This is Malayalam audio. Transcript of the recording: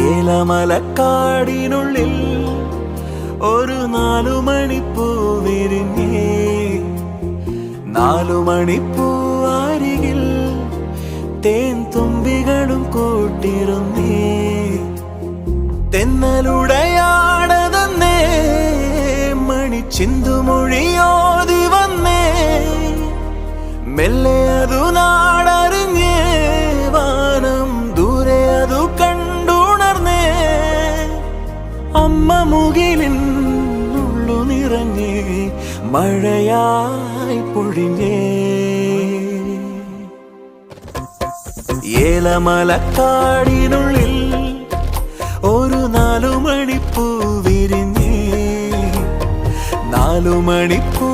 ഏലമലക്കാടിനുള്ളിൽ ഒരു നാലു മണിപ്പൂ വിരിഞ്ഞേ നാലു മണിപ്പൂ ആരികിൽ തേൻ തുമ്പികളും കൂട്ടിരുന്നേ. തെന്നലുടയാടതന്നേ മണിച്ചിന്തുമൊഴിയോതി വന്നേ. മെല്ലെ അതു അമ്മ മുകിലിൻ ഉള്ളു നിറഞ്ഞേ മഴയായി പൊഴിഞ്ഞേ. ഏലമലക്കാടിനുള്ളിൽ ഒരു നാലു മണിപ്പൂ വിരിഞ്ഞേ. നാലു മണിപ്പൂ